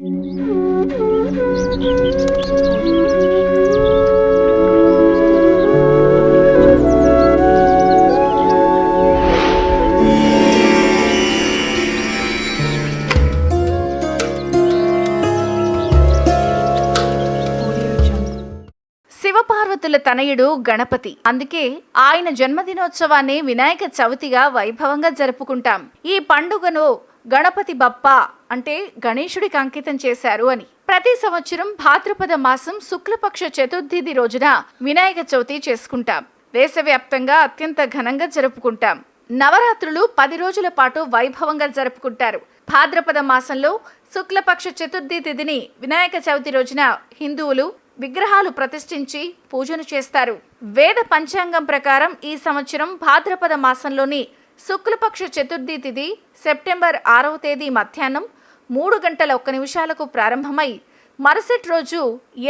శివపార్వతుల తనయుడు గణపతి. అందుకే ఆయన జన్మదినోత్సవాన్ని వినాయక చవితిగా వైభవంగా జరుపుకుంటాం. ఈ పండుగను గణపతి బప్ప అంటే గణేశుడికి అంకితం చేశారు అని. ప్రతి సంవత్సరం భాద్రపద మాసం శుక్లపక్ష చతుర్థిది రోజున వినాయక చవితి చేసుకుంటాం. దేశవ్యాప్తంగా అత్యంత ఘనంగా జరుపుకుంటాం. నవరాత్రులు పది రోజుల పాటు వైభవంగా జరుపుకుంటారు. భాద్రపద మాసంలో శుక్లపక్ష చతుర్థి తిథిని వినాయక చవితి రోజున హిందువులు విగ్రహాలు ప్రతిష్ఠించి పూజను చేస్తారు. వేద పంచాంగం ప్రకారం ఈ సంవత్సరం భాద్రపద మాసంలోని శుక్లపక్ష చతుర్థి తిథి సెప్టెంబర్ ఆరవ తేదీ మధ్యాహ్నం మూడు గంటల ఒక్క నిమిషాలకు ప్రారంభమై మరుసటి రోజు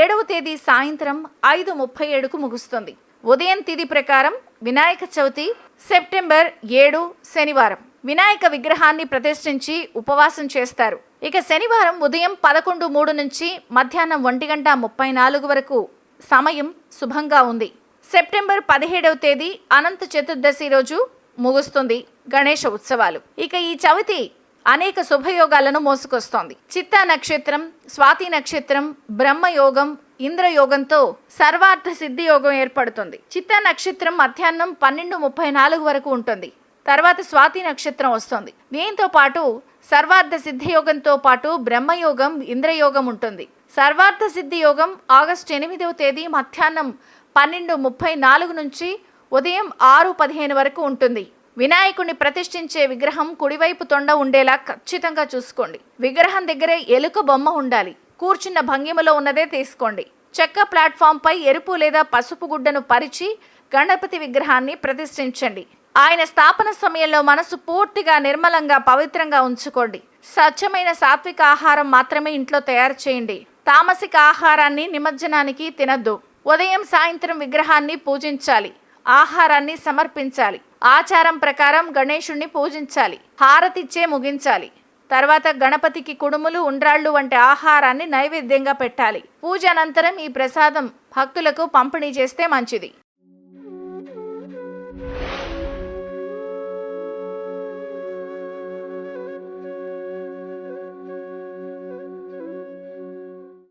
ఏడవ తేదీ సాయంత్రం ఐదు ముప్పై ఏడుకు ముగుస్తుంది. ఉదయం తిథి ప్రకారం వినాయక చవితి సెప్టెంబర్ ఏడు శనివారం. వినాయక విగ్రహాన్ని ప్రతిష్ఠించి ఉపవాసం చేస్తారు. ఇక శనివారం ఉదయం పదకొండు మూడు నుంచి మధ్యాహ్నం ఒంటి గంట ముప్పై నాలుగు వరకు సమయం శుభంగా ఉంది. సెప్టెంబర్ పదిహేడవ తేదీ అనంత చతుర్దశి రోజు ముగుస్తుంది గణేష ఉత్సవాలు. ఇక ఈ చవితి అనేక శుభయోగాలను మోసుకొస్తోంది. చిత్తా నక్షత్రం స్వాతి నక్షత్రం బ్రహ్మయోగం ఇంద్రయోగంతో సర్వార్థ సిద్ధి యోగం ఏర్పడుతుంది. చిత్తా నక్షత్రం మధ్యాహ్నం పన్నెండు ముప్పై నాలుగు వరకు ఉంటుంది. తర్వాత స్వాతి నక్షత్రం వస్తుంది. దీంతో పాటు సర్వార్థ సిద్ధి యోగంతో పాటు బ్రహ్మయోగం ఇంద్రయోగం ఉంటుంది. సర్వార్థ సిద్ధి యోగం ఆగస్టు ఎనిమిదవ తేదీ మధ్యాహ్నం పన్నెండు ముప్పై నాలుగు నుంచి ఉదయం ఆరు పదిహేను వరకు ఉంటుంది. వినాయకుడిని ప్రతిష్ఠించే విగ్రహం కుడివైపు తొండ ఉండేలా ఖచ్చితంగా చూసుకోండి. విగ్రహం దగ్గరే ఎలుక బొమ్మ ఉండాలి. కూర్చున్న భంగిమలో ఉన్నదే తీసుకోండి. చెక్క ప్లాట్ఫామ్ పై ఎరుపు లేదా పసుపు గుడ్డను పరిచి గణపతి విగ్రహాన్ని ప్రతిష్ఠించండి. ఆయన స్థాపన సమయంలో మనసు పూర్తిగా నిర్మలంగా పవిత్రంగా ఉంచుకోండి. స్వచ్ఛమైన సాత్విక ఆహారం మాత్రమే ఇంట్లో తయారు చేయండి. తామసిక ఆహారాన్ని నిమజ్జనానికి తినద్దు. ఉదయం సాయంత్రం విగ్రహాన్ని పూజించాలి. ఆహారాన్ని సమర్పించాలి. ఆచారం ప్రకారం గణేశుణ్ణి పూజించాలి. హారతిచ్చే ముగించాలి. తర్వాత గణపతికి కుడుములు ఉండ్రాళ్ళు వంటి ఆహారాన్ని నైవేద్యంగా పెట్టాలి. పూజ అనంతరం ఈ ప్రసాదం భక్తులకు పంపిణీ చేస్తే మంచిది.